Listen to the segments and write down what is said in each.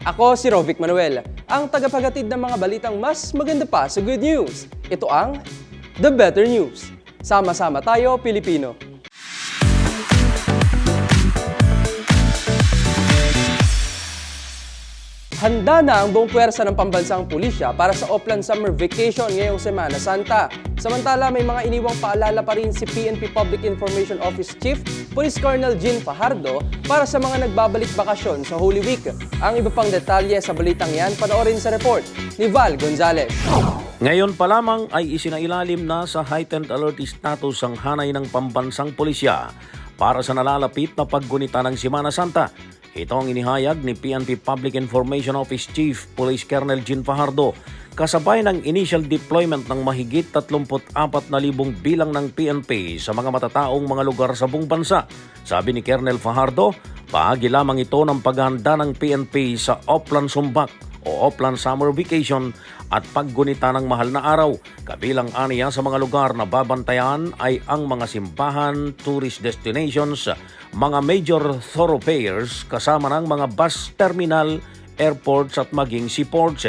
Ako si Rovic Manuel, ang tagapaghatid ng mga balitang mas maganda pa sa good news. Ito ang The Better News. Sama-sama tayo, Pilipino. Handa na ang buong puwersa ng pambansang pulisya para sa Oplan Summer Vacation ngayong Semana Santa. Samantala, may mga iniwang paalala pa rin si PNP Public Information Office Chief Police Colonel Jean Fajardo para sa mga nagbabalik bakasyon sa Holy Week. Ang iba pang detalye sa balitang yan, panoorin sa report ni Val Gonzalez. Ngayon pa lamang ay isinailalim na sa heightened alert status ang hanay ng pambansang pulisya para sa nalalapit na paggunita ng Simana Santa. Ito ang inihayag ni PNP Public Information Office Chief Police Colonel Jean Fajardo kasabay ng initial deployment ng mahigit 34,000 bilang ng PNP sa mga matataong mga lugar sa buong bansa. Sabi ni Colonel Fajardo, bahagi lamang ito ng paghahanda ng PNP sa Oplan Sumbak o Oplan Summer Vacation at paggunita ng mahal na araw. Kabilang aniya sa mga lugar na babantayan ay ang mga simbahan, tourist destinations, mga major thoroughfares kasama ng mga bus terminal, airports at maging seaports.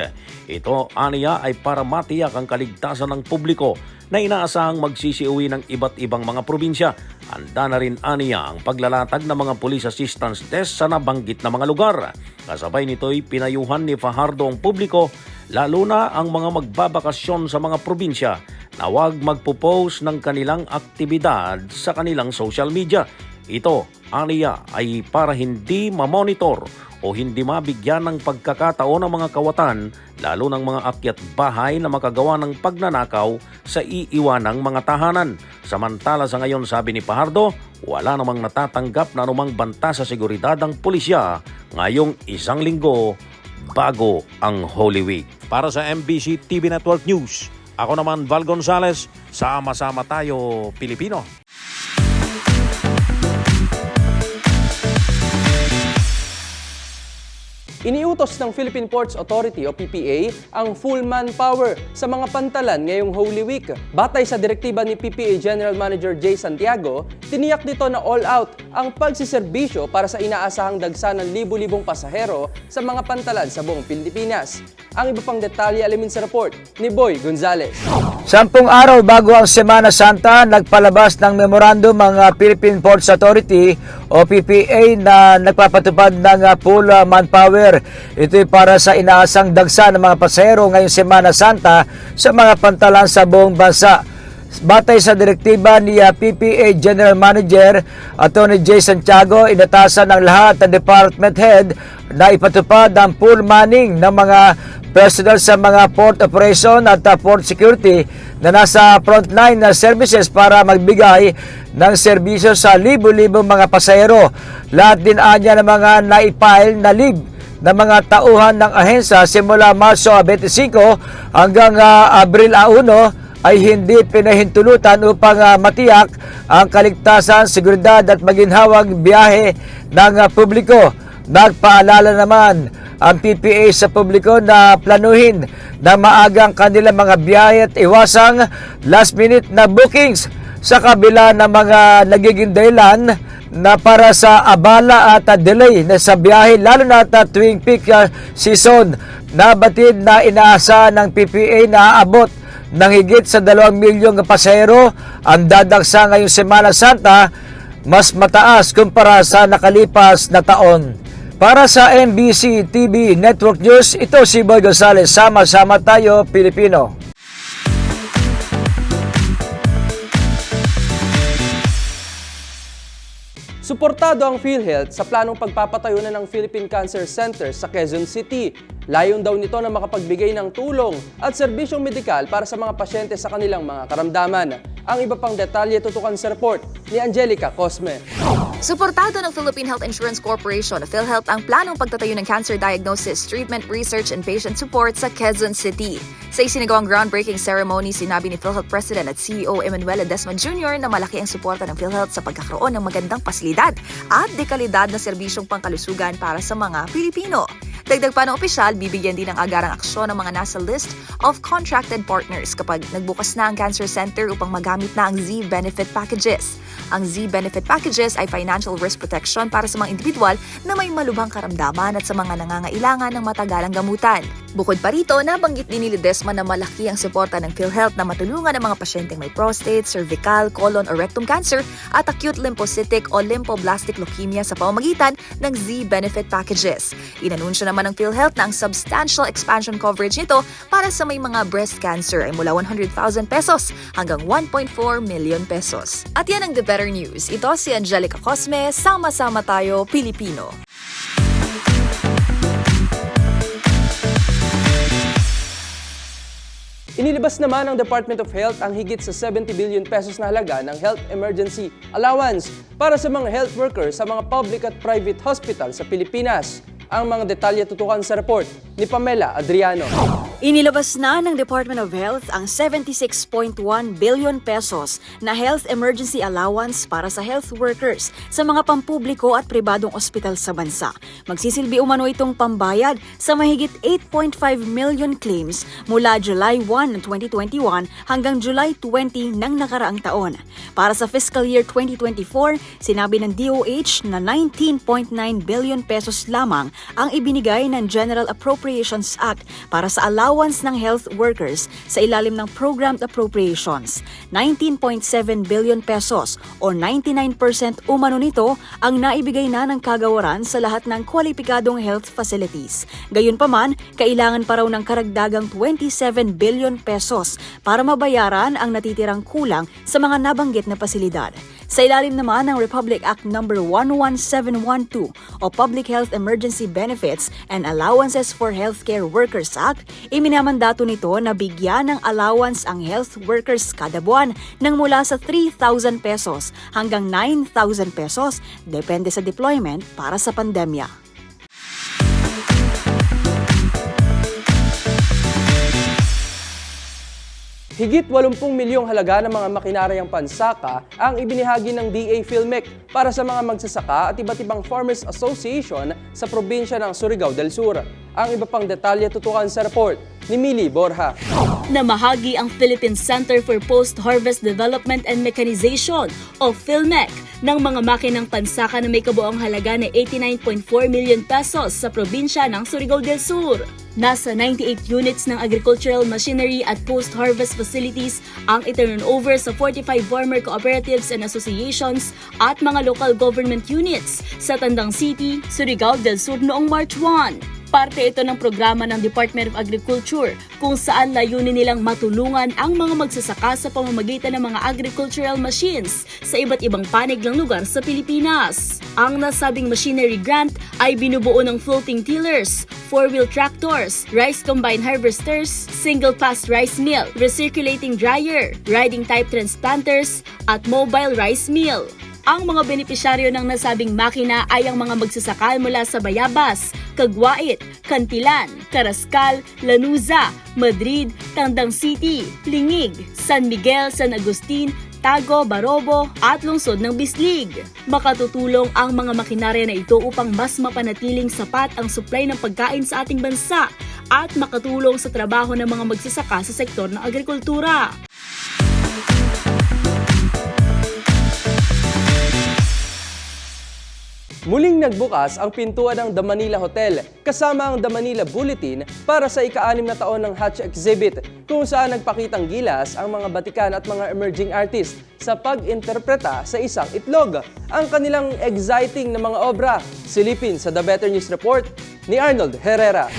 Ito aniya ay para matiyak ang kaligtasan ng publiko na inaasahang magsisiuwi ng iba't ibang mga probinsya. Handa na rin aniya ang paglalatag ng mga police assistance desk sa nabanggit na mga lugar. Kasabay nito'y pinayuhan ni Fajardo ang publiko lalo na ang mga magbabakasyon sa mga probinsya na huwag magpo-post ng kanilang aktibidad sa kanilang social media. Ito, aniya, ay para hindi mamonitor o hindi mabigyan ng pagkakataon ng mga kawatan, lalo ng mga akyat bahay na makagawa ng pagnanakaw sa iiwanang mga tahanan. Samantala sa ngayon sabi ni Pahardo, wala namang natatanggap na anumang banta sa seguridad ang pulisya ngayong isang linggo bago ang Holy Week. Para sa MBC TV Network News, ako naman Val Gonzales, sama-sama tayo Pilipino. Iniutos ng Philippine Ports Authority o PPA ang full manpower sa mga pantalan ngayong Holy Week. Batay sa direktiba ni PPA General Manager Jay Santiago, tiniyak dito na all out ang pagsiserbisyo para sa inaasahang dagsa ng libu-libong pasahero sa mga pantalan sa buong Pilipinas. Ang iba pang detalye alamin sa report ni Boy Gonzales. Sampung araw bago ang Semana Santa, nagpalabas ng memorandum ang uh, Philippine Ports Authority o PPA na nagpapatupad ng uh, full uh, manpower. Ito ay para sa inaasang dagsa ng mga pasahero ngayong Semana Santa sa mga pantalan sa buong bansa. Batay sa direktiba ni uh, PPA General Manager Attorney J. Santiago, inatasan ng lahat ng department head na ipatupad ang full manning ng mga personnel sa mga port operation at uh, port security na nasa frontline na services para magbigay ng serbisyo sa libo-libo mga pasahero. Lahat din anya ng mga naipile na leave ng mga tauhan ng ahensya simula Marso 25 hanggang uh, Abril 1 ay hindi pinahintulutan upang uh, matiyak ang kaligtasan, seguridad at maginhawang biyahe ng uh, publiko. Nagpaalala naman ang PPA sa publiko na planuhin na maagang kanilang mga biyahe at iwasang last minute na bookings sa kabila ng mga nagiging dahilan na para sa abala at delay na sa biyahe lalo na at tuwing peak uh, season nabatid na inaasa ng PPA na aabot ng higit sa 2 milyong pasahero ang dadagsa ngayong Semana Santa mas mataas kumpara sa nakalipas na taon. Para sa NBC TV Network News, ito si Boy Gonzales. Sama-sama tayo, Pilipino. Suportado ang PhilHealth sa planong pagpapatayo na ng Philippine Cancer Center sa Quezon City. Layon daw nito na makapagbigay ng tulong at serbisyong medikal para sa mga pasyente sa kanilang mga karamdaman. Ang iba pang detalye tutukan sa report ni Angelica Cosme. Suportado ng Philippine Health Insurance Corporation o PhilHealth ang planong pagtatayo ng cancer diagnosis, treatment, research, and patient support sa Quezon City. Sa isinagawang groundbreaking ceremony, sinabi ni PhilHealth President at CEO Emmanuel Ledesma Jr. na malaki ang suporta ng PhilHealth sa pagkakaroon ng magandang pasilidad at dekalidad na serbisyong pangkalusugan para sa mga Pilipino. Dagdag pa ng opisyal, bibigyan din ng agarang aksyon ng mga nasa list of contracted partners kapag nagbukas na ang cancer center upang magamit na ang Z-benefit packages. Ang Z-benefit packages ay financial risk protection para sa mga individual na may malubhang karamdaman at sa mga nangangailangan ng matagalang gamutan. Bukod pa rito, nabanggit din ni Ledesma na malaki ang suporta ng PhilHealth na matulungan ang mga pasyenteng may prostate, cervical, colon or rectum cancer at acute lymphocytic o lymphoblastic leukemia sa pamamagitan ng Z-benefit packages. Inanunsyo naman ng PhilHealth na ang substantial expansion coverage nito para sa may mga breast cancer ay mula 100,000 pesos hanggang 1.4 million pesos. At yan ang The Better News. Ito si Angelica Cosme, sama-sama tayo Pilipino. Inilabas naman ng Department of Health ang higit sa 70 billion pesos na halaga ng Health Emergency Allowance para sa mga health workers sa mga public at private hospital sa Pilipinas. Ang mga detalye tutukan sa report ni Pamela Adriano. Inilabas na ng Department of Health ang 76.1 billion pesos na health emergency allowance para sa health workers sa mga pampubliko at pribadong ospital sa bansa. Magsisilbi umano itong pambayad sa mahigit 8.5 million claims mula July 1 ng 2021 hanggang July 20 ng nakaraang taon. Para sa fiscal year 2024, sinabi ng DOH na 19.9 billion pesos lamang ang ibinigay ng General Appropriations Act para sa allowance ng health workers sa ilalim ng Programmed Appropriations. 19.7 billion pesos o 99% umano nito ang naibigay na ng kagawaran sa lahat ng kwalipikadong health facilities. Gayunpaman, kailangan pa raw ng karagdagang 27 billion pesos para mabayaran ang natitirang kulang sa mga nabanggit na pasilidad. Sa ilalim naman ng Republic Act No. 11712 o Public Health Emergency Benefits and Allowances for Healthcare Workers Act, iminamandato nito na bigyan ng allowance ang health workers kada buwan ng mula sa 3,000 pesos hanggang 9,000 pesos depende sa deployment para sa pandemya. Higit 80 milyong halaga ng mga makinaryang pansaka ang ibinahagi ng DA Filmec para sa mga magsasaka at iba't ibang Farmers Association sa probinsya ng Surigao del Sur. Ang iba pang detalye tutukan sa report ni Mili Borja. Namahagi ang Philippine Center for Post-Harvest Development and Mechanization o PhilMec ng mga makinang pansaka na may kabuoang halaga na 89.4 million pesos sa probinsya ng Surigao del Sur. Nasa 98 units ng agricultural machinery at post-harvest facilities ang iturn over sa 45 farmer cooperatives and associations at mga local government units sa Tandang City, Surigao del Sur noong March 1. Parte ito ng programa ng Department of Agriculture kung saan layunin nilang matulungan ang mga magsasaka sa pamamagitan ng mga agricultural machines sa iba't ibang panig ng lugar sa Pilipinas. Ang nasabing machinery grant ay binubuo ng floating tillers, four-wheel tractors, rice combine harvesters, single-pass rice mill, recirculating dryer, riding type transplanters, at mobile rice mill. Ang mga benepisyaryo ng nasabing makina ay ang mga magsasaka mula sa Bayabas, Kagwait, Kantilan, Karaskal, Lanuza, Madrid, Tandang City, Lingig, San Miguel, San Agustin, Tago, Barobo at lungsod ng Bislig. Makatutulong ang mga makinarya na ito upang mas mapanatiling sapat ang supply ng pagkain sa ating bansa at makatulong sa trabaho ng mga magsasaka sa sektor ng agrikultura. Muling nagbukas ang pintuan ng The Manila Hotel kasama ang The Manila Bulletin para sa ika-anim na taon ng Hatch Exhibit kung saan nagpakitang gilas ang mga batikan at mga emerging artist sa pag-interpreta sa isang itlog. Ang kanilang exciting na mga obra, silipin sa The Better News Report ni Arnold Herrera.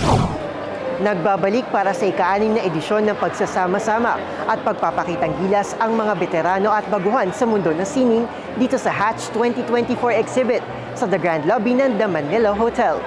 Nagbabalik para sa ika-anim na edisyon ng pagsasama-sama at pagpapakitang gilas ang mga veterano at baguhan sa mundo ng sining dito sa Hatch 2024 exhibit sa The Grand Lobby ng The Manila Hotel.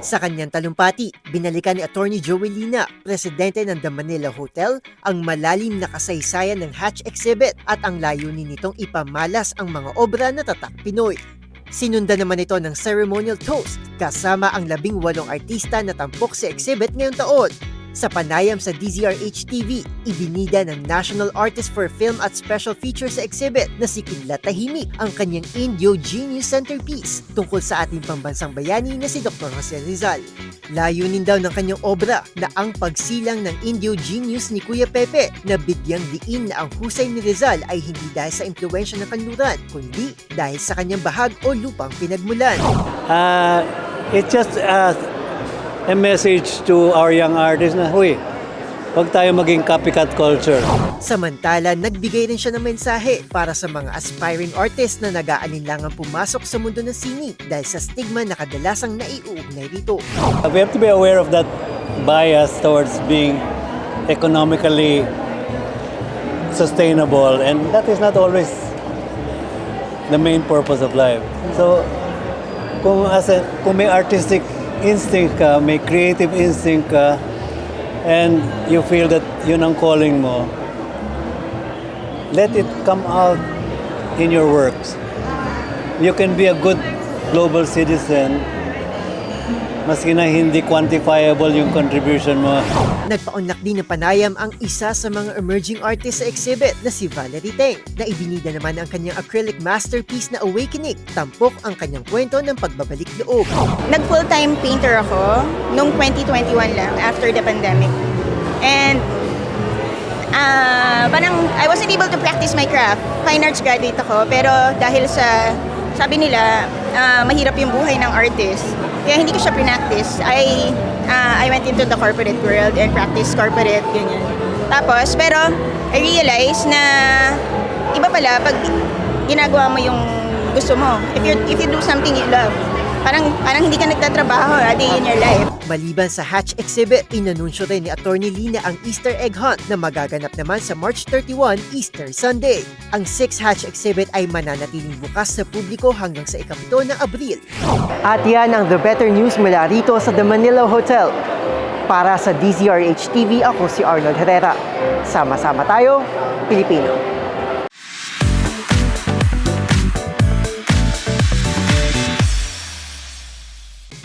Sa kanyang talumpati, binalikan ni Attorney Joey Lina, presidente ng The Manila Hotel, ang malalim na kasaysayan ng Hatch exhibit at ang layunin nitong ipamalas ang mga obra na tatak Pinoy. Sinunda naman ito ng ceremonial toast kasama ang labing walong artista na tampok sa exhibit ngayong taon. Sa panayam sa DZRH TV, ibinida ng National Artist for Film at Special Features sa exhibit na si Kidlat Tahimik ang kanyang Indio Genius Centerpiece tungkol sa ating pambansang bayani na si Dr. Jose Rizal. Layunin daw ng kanyang obra na ang pagsilang ng Indio Genius ni Kuya Pepe na bigyang diin na ang husay ni Rizal ay hindi dahil sa impluensya ng kanluran, kundi dahil sa kanyang bahag o lupang pinagmulan. uh, it's just uh, a message to our young artists na, huy, huwag tayo maging copycat culture. Samantala, nagbigay rin siya ng mensahe para sa mga aspiring artists na nag-aalinlangang pumasok sa mundo ng sini dahil sa stigma na kadalasang naiuugnay rito. We have to be aware of that bias towards being economically sustainable and that is not always the main purpose of life. So, kung, as a, kung may artistic instinct ka, may creative instinct ka, and you feel that yun ang calling mo, let it come out in your works. You can be a good global citizen maski na hindi quantifiable yung contribution mo. Nagpaunlak din ng panayam ang isa sa mga emerging artists sa exhibit na si Valerie Teng na ibinida naman ang kanyang acrylic masterpiece na Awakening. Tampok ang kanyang kwento ng pagbabalik loob. nag full-time painter ako nung 2021 lang after the pandemic. And ah parang I wasn't able to practice my craft. Fine arts graduate ako pero dahil sa sabi nila ah, mahirap yung buhay ng artist. Kaya hindi ko siya pinactice. I ah, I went into the corporate world and practiced corporate ganyan. Tapos pero I realized na iba pala pag ginagawa mo yung gusto mo. If you if you do something you love, parang parang hindi ka nagtatrabaho a day in your life. Maliban sa Hatch exhibit, inanunsyo rin ni Attorney Lina ang Easter egg hunt na magaganap naman sa March 31, Easter Sunday. Ang 6 Hatch exhibit ay mananatiling bukas sa publiko hanggang sa ikapito ng Abril. At yan ang The Better News mula rito sa The Manila Hotel. Para sa DZRH TV, ako si Arnold Herrera. Sama-sama tayo, Pilipino.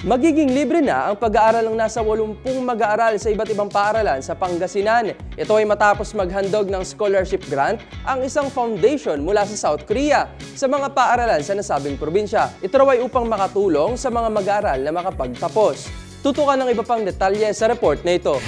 Magiging libre na ang pag-aaral ng nasa 80 mag-aaral sa iba't ibang paaralan sa Pangasinan. Ito ay matapos maghandog ng scholarship grant ang isang foundation mula sa South Korea sa mga paaralan sa nasabing probinsya. Ito raw ay upang makatulong sa mga mag-aaral na makapagtapos. Tutukan ng iba pang detalye sa report na ito.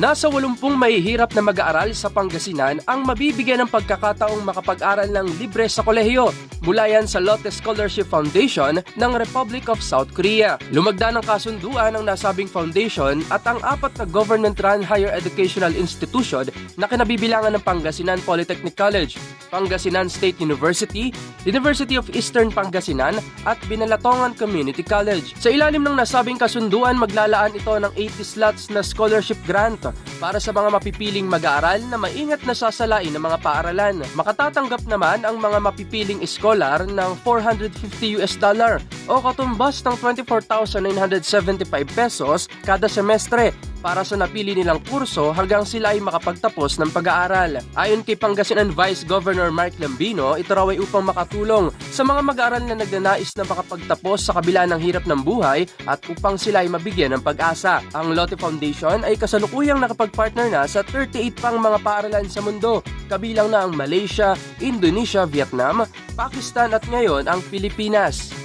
Nasa 80 mahihirap na mag-aaral sa Pangasinan ang mabibigyan ng pagkakataong makapag-aral ng libre sa kolehiyo mula yan sa Lotte Scholarship Foundation ng Republic of South Korea. Lumagda ng kasunduan ang nasabing foundation at ang apat na government-run higher educational institution na kinabibilangan ng Pangasinan Polytechnic College, Pangasinan State University, University of Eastern Pangasinan at Binalatongan Community College. Sa ilalim ng nasabing kasunduan, maglalaan ito ng 80 slots na scholarship grant para sa mga mapipiling mag-aaral na maingat na sasalain ng mga paaralan. Makatatanggap naman ang mga mapipiling scholar ng 450 US dollar o katumbas ng 24,975 pesos kada semestre para sa napili nilang kurso hanggang sila ay makapagtapos ng pag-aaral. Ayon kay Pangasinan Vice Governor Mark Lambino, ito raw ay upang makatulong sa mga mag-aaral na nagnanais na makapagtapos sa kabila ng hirap ng buhay at upang sila ay mabigyan ng pag-asa. Ang Lotte Foundation ay kasalukuyang nakapag-partner na sa 38 pang mga paaralan sa mundo, kabilang na ang Malaysia, Indonesia, Vietnam, Pakistan at ngayon ang Pilipinas.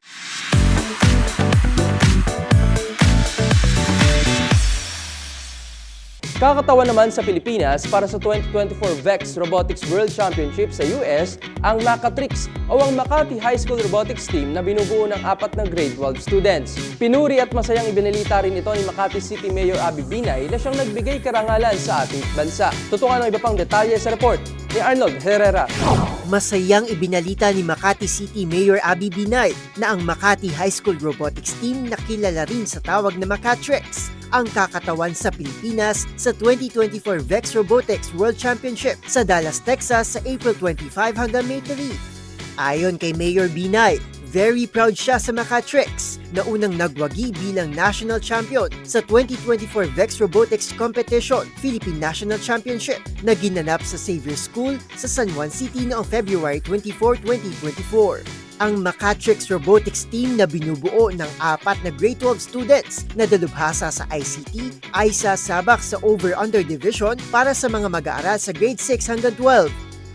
Kakatawa naman sa Pilipinas para sa 2024 VEX Robotics World Championship sa US ang Macatrix o ang Makati High School Robotics Team na binubuo ng apat na grade 12 students. Pinuri at masayang ibinalita rin ito ni Makati City Mayor Abby Binay na siyang nagbigay karangalan sa ating bansa. Tutukan ang iba pang detalye sa report ni Arnold Herrera. Masayang ibinalita ni Makati City Mayor Abby Binay na ang Makati High School Robotics Team na kilala rin sa tawag na Macatrix ang kakatawan sa Pilipinas sa 2024 VEX Robotics World Championship sa Dallas, Texas sa April 25 hanggang May 3. Ayon kay Mayor Binay, very proud siya sa Macatrix na unang nagwagi bilang national champion sa 2024 VEX Robotics Competition Philippine National Championship na ginanap sa Xavier School sa San Juan City noong February 24, 2024 ang Macatrix Robotics team na binubuo ng apat na grade 12 students na dalubhasa sa ICT, ISA Sabak sa Over-Under Division para sa mga mag-aaral sa grade 6 hanggang 12.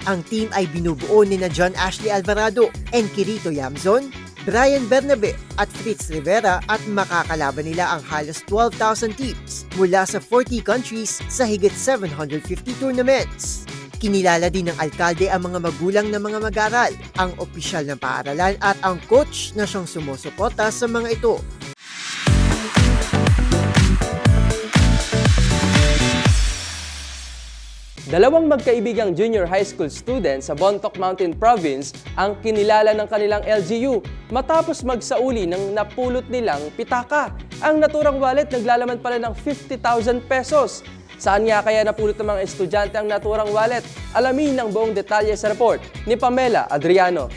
Ang team ay binubuo ni na John Ashley Alvarado and Kirito Yamzon, Brian Bernabe at Fritz Rivera at makakalaban nila ang halos 12,000 teams mula sa 40 countries sa higit 750 tournaments. Kinilala din ng alkalde ang mga magulang ng mga mag-aral, ang opisyal ng paaralan at ang coach na siyang sumusuporta sa mga ito. Dalawang magkaibigang junior high school students sa Bontoc Mountain Province ang kinilala ng kanilang LGU matapos magsauli ng napulot nilang pitaka. Ang naturang wallet naglalaman pala ng 50,000 pesos. Saan nga kaya napulot ng mga estudyante ang naturang wallet? Alamin ng buong detalye sa report ni Pamela Adriano.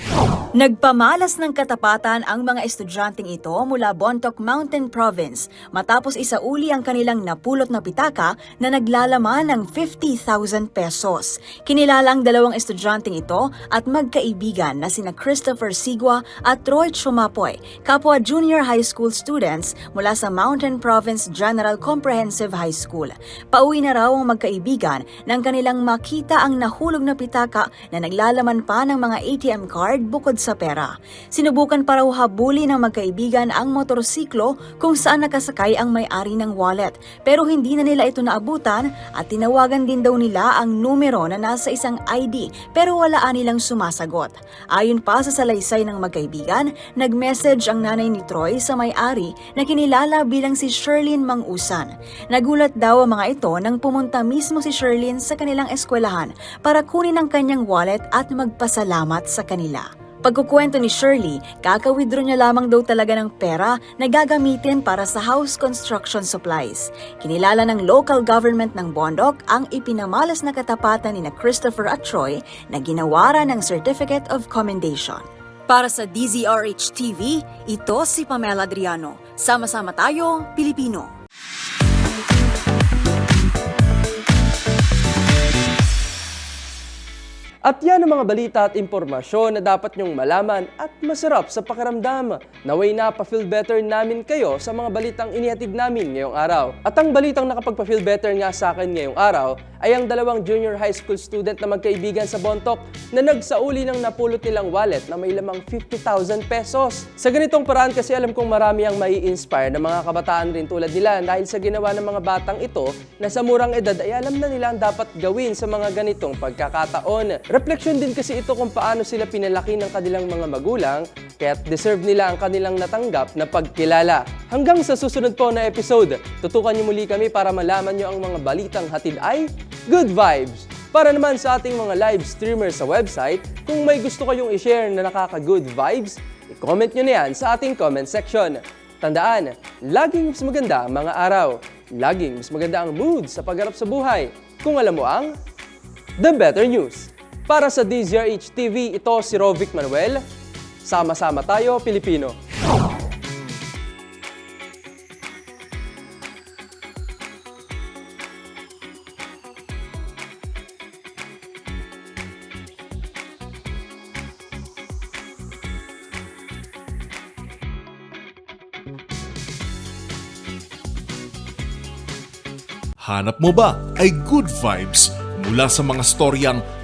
Nagpamalas ng katapatan ang mga estudyanteng ito mula Bontoc Mountain Province matapos isauli ang kanilang napulot na pitaka na naglalaman ng 50,000 pesos. Kinilala ang dalawang estudyanteng ito at magkaibigan na sina Christopher Sigua at Troy Chumapoy, kapwa junior high school students mula sa Mountain Province General Comprehensive High School. Pauwi na raw ang magkaibigan nang kanilang makita ang nahulog na pitaka na naglalaman pa ng mga ATM card bukod sa pera. Sinubukan pa raw habuli ng magkaibigan ang motorsiklo kung saan nakasakay ang may-ari ng wallet pero hindi na nila ito naabutan at tinawagan din daw nila ang numero na nasa isang ID pero wala nilang sumasagot. Ayon pa sa salaysay ng magkaibigan, nag-message ang nanay ni Troy sa may-ari na kinilala bilang si Sherlyn Mangusan. Nagulat daw ang mga ito nang pumunta mismo si Sherlyn sa kanilang eskwelahan para kunin ang kanyang wallet at magpasalamat sa kanila. Pagkukwento ni Shirley, kaka-withdraw niya lamang daw talaga ng pera na gagamitin para sa house construction supplies. Kinilala ng local government ng Bondoc ang ipinamalas na katapatan ni na Christopher at Troy na ginawara ng Certificate of Commendation. Para sa DZRH TV, ito si Pamela Adriano. Sama-sama tayo, Pilipino. At yan ang mga balita at impormasyon na dapat nyong malaman at masarap sa pakiramdam. Naway na pa-feel better namin kayo sa mga balitang inihatid namin ngayong araw. At ang balitang nakapagpa-feel better nga sa akin ngayong araw ay ang dalawang junior high school student na magkaibigan sa Bontoc na nagsauli ng napulot nilang wallet na may lamang 50,000 pesos. Sa ganitong paraan kasi alam kong marami ang mai inspire ng mga kabataan rin tulad nila dahil sa ginawa ng mga batang ito na sa murang edad ay alam na nila ang dapat gawin sa mga ganitong pagkakataon. Reflection din kasi ito kung paano sila pinalaki ng kanilang mga magulang kaya't deserve nila ang kanilang natanggap na pagkilala. Hanggang sa susunod po na episode, tutukan niyo muli kami para malaman niyo ang mga balitang hatid ay Good Vibes. Para naman sa ating mga live streamers sa website, kung may gusto kayong i-share na nakaka-good vibes, i-comment nyo na yan sa ating comment section. Tandaan, laging mas maganda ang mga araw. Laging mas maganda ang mood sa pagharap sa buhay. Kung alam mo ang The Better News. Para sa DZRH TV, ito si Rovic Manuel. Sama-sama tayo, Pilipino. Hanap mo ba ay good vibes mula sa mga storyang